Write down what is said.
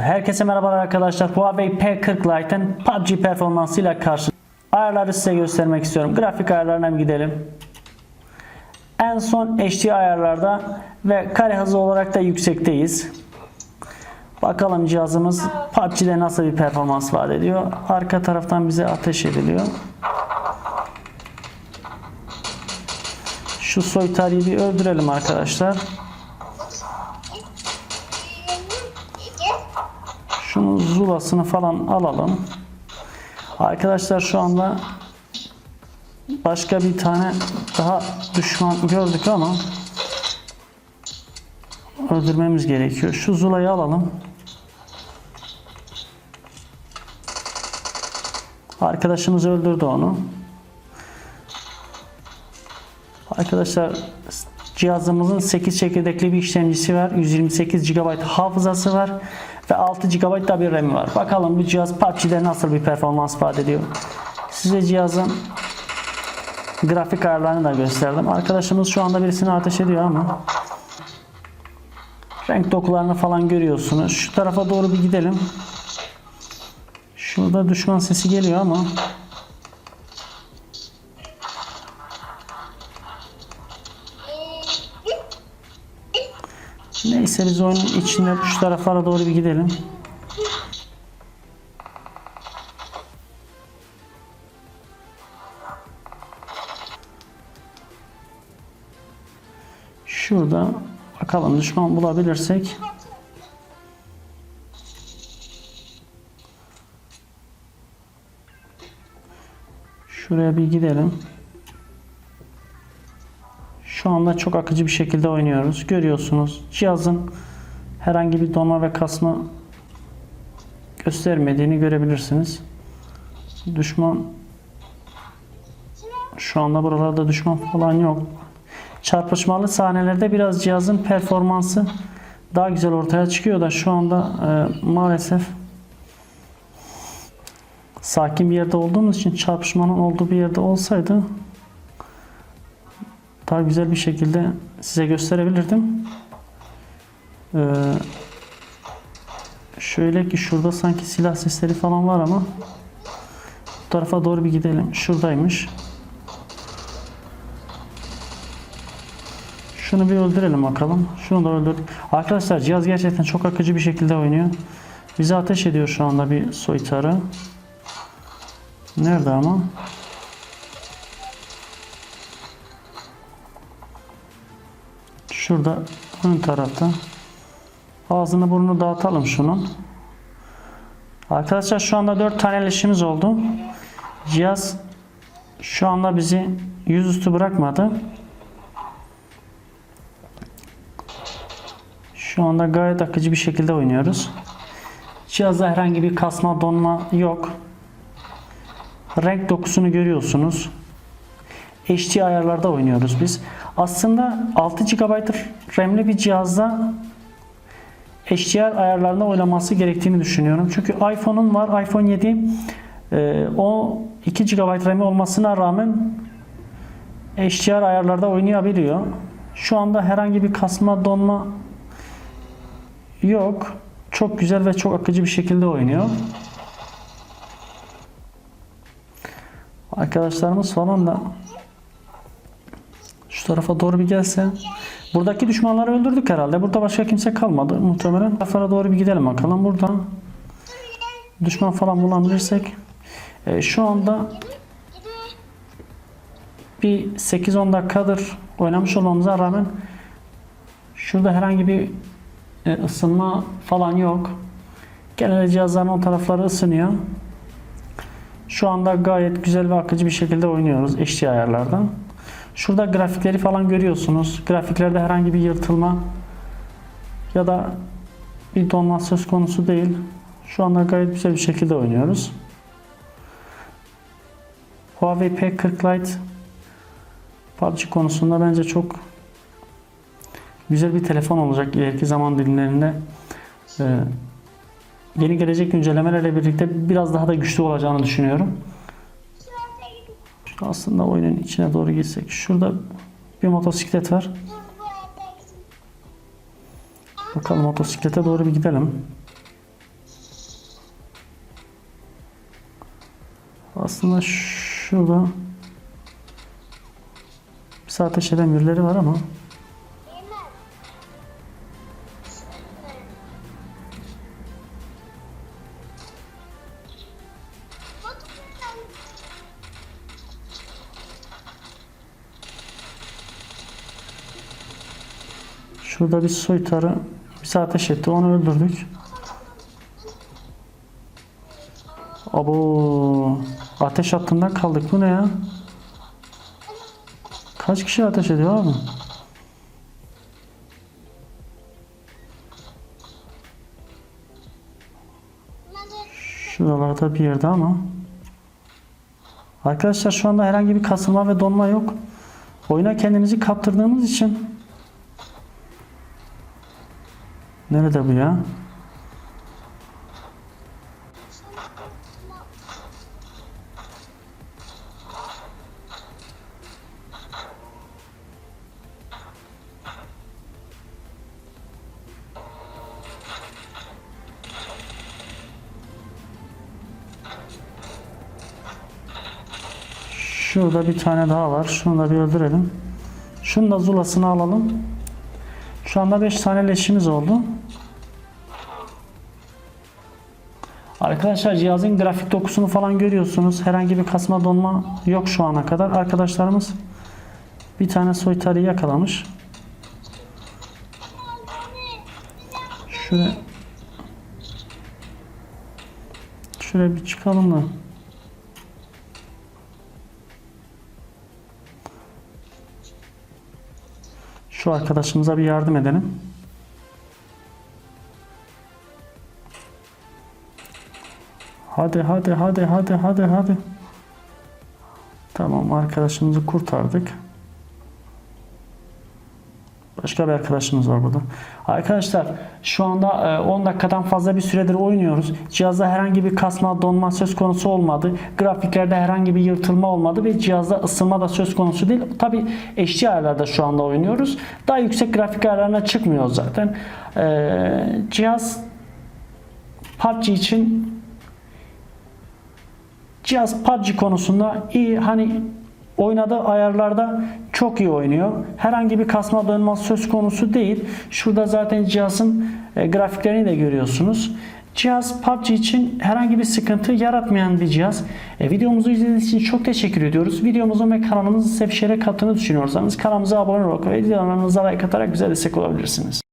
Herkese merhabalar arkadaşlar. Huawei P40 Lite'ın PUBG performansıyla karşı ayarları size göstermek istiyorum. Grafik ayarlarına bir gidelim. En son HD ayarlarda ve kare hızı olarak da yüksekteyiz. Bakalım cihazımız PUBG'de nasıl bir performans vaat ediyor. Arka taraftan bize ateş ediliyor. Şu soytarıyı bir öldürelim arkadaşlar. Şunun zulasını falan alalım. Arkadaşlar şu anda başka bir tane daha düşman gördük ama öldürmemiz gerekiyor. Şu zulayı alalım. Arkadaşımız öldürdü onu. Arkadaşlar cihazımızın 8 çekirdekli bir işlemcisi var. 128 GB hafızası var. Ve 6 GB da bir RAM var. Bakalım bu cihaz PUBG'de nasıl bir performans vaat ediyor. Size cihazın grafik ayarlarını da gösterdim. Arkadaşımız şu anda birisini ateş ediyor ama renk dokularını falan görüyorsunuz. Şu tarafa doğru bir gidelim. Şurada düşman sesi geliyor ama Neyse biz oyunun içinde şu taraflara doğru bir gidelim. Şurada bakalım düşman bulabilirsek. Şuraya bir gidelim. Şu anda çok akıcı bir şekilde oynuyoruz. Görüyorsunuz cihazın herhangi bir donma ve kasma göstermediğini görebilirsiniz. Düşman şu anda buralarda düşman falan yok. Çarpışmalı sahnelerde biraz cihazın performansı daha güzel ortaya çıkıyor da şu anda e, maalesef sakin bir yerde olduğumuz için çarpışmanın olduğu bir yerde olsaydı daha güzel bir şekilde size gösterebilirdim. Ee, şöyle ki şurada sanki silah sesleri falan var ama bu tarafa doğru bir gidelim. Şuradaymış. Şunu bir öldürelim bakalım. Şunu da öldürdük. Arkadaşlar cihaz gerçekten çok akıcı bir şekilde oynuyor. Bize ateş ediyor şu anda bir soytarı. Nerede ama? Şurada ön tarafta. Ağzını burnunu dağıtalım şunun. Arkadaşlar şu anda 4 tane leşimiz oldu. Cihaz şu anda bizi yüzüstü bırakmadı. Şu anda gayet akıcı bir şekilde oynuyoruz. Cihazda herhangi bir kasma donma yok. Renk dokusunu görüyorsunuz. HD ayarlarda oynuyoruz biz. Aslında 6 GB RAM'li bir cihazda HDR ayarlarında oynaması gerektiğini düşünüyorum. Çünkü iPhone'un var. iPhone 7 e, o 2 GB RAM'i olmasına rağmen HDR ayarlarda oynayabiliyor. Şu anda herhangi bir kasma donma yok. Çok güzel ve çok akıcı bir şekilde oynuyor. Arkadaşlarımız falan da şu tarafa doğru bir gelse. Buradaki düşmanları öldürdük herhalde. Burada başka kimse kalmadı muhtemelen. Bu tarafa doğru bir gidelim bakalım. Burada düşman falan bulabilirsek. E, şu anda bir 8-10 dakikadır oynamış olmamıza rağmen şurada herhangi bir e, ısınma falan yok. Genelde cihazların o tarafları ısınıyor. Şu anda gayet güzel ve akıcı bir şekilde oynuyoruz HD ayarlardan. Şurada grafikleri falan görüyorsunuz. Grafiklerde herhangi bir yırtılma ya da bir donma söz konusu değil. Şu anda gayet güzel bir şekilde oynuyoruz. Huawei P40 Lite PUBG konusunda bence çok güzel bir telefon olacak ileriki zaman dilimlerinde. Ee, yeni gelecek güncellemelerle birlikte biraz daha da güçlü olacağını düşünüyorum aslında oyunun içine doğru girsek. Şurada bir motosiklet var. Bakalım motosiklete doğru bir gidelim. Aslında şurada bir ateş eden birileri var ama şurada bir soytarı bize ateş etti. Onu öldürdük. Abo ateş hattında kaldık. Bu ne ya? Kaç kişi ateş ediyor abi? Şuralarda bir yerde ama. Arkadaşlar şu anda herhangi bir kasılma ve donma yok. Oyuna kendimizi kaptırdığımız için. Nerede bu ya? Şurada bir tane daha var. Şunu da bir öldürelim. Şunun da zulasını alalım. Şu anda 5 tane leşimiz oldu. Arkadaşlar cihazın grafik dokusunu falan görüyorsunuz. Herhangi bir kasma donma yok şu ana kadar. Arkadaşlarımız bir tane soytarı yakalamış. Şöyle Şöyle bir çıkalım da. Şu arkadaşımıza bir yardım edelim. Hadi hadi hadi hadi hadi hadi. Tamam arkadaşımızı kurtardık. Başka bir arkadaşımız var burada. Arkadaşlar şu anda e, 10 dakikadan fazla bir süredir oynuyoruz. Cihazda herhangi bir kasma, donma söz konusu olmadı. Grafiklerde herhangi bir yırtılma olmadı ve cihazda ısınma da söz konusu değil. Tabi HD ayarlarda şu anda oynuyoruz. Daha yüksek grafik ayarlarına çıkmıyor zaten. E, cihaz PUBG için Cihaz PUBG konusunda iyi hani oynadığı ayarlarda çok iyi oynuyor. Herhangi bir kasma dönme söz konusu değil. Şurada zaten cihazın e, grafiklerini de görüyorsunuz. Cihaz PUBG için herhangi bir sıkıntı yaratmayan bir cihaz. E, videomuzu izlediğiniz için çok teşekkür ediyoruz. Videomuzun ve kanalımızın size bir şeylere kattığını düşünüyorsanız kanalımıza abone olarak ve videolarımıza like atarak bize destek olabilirsiniz.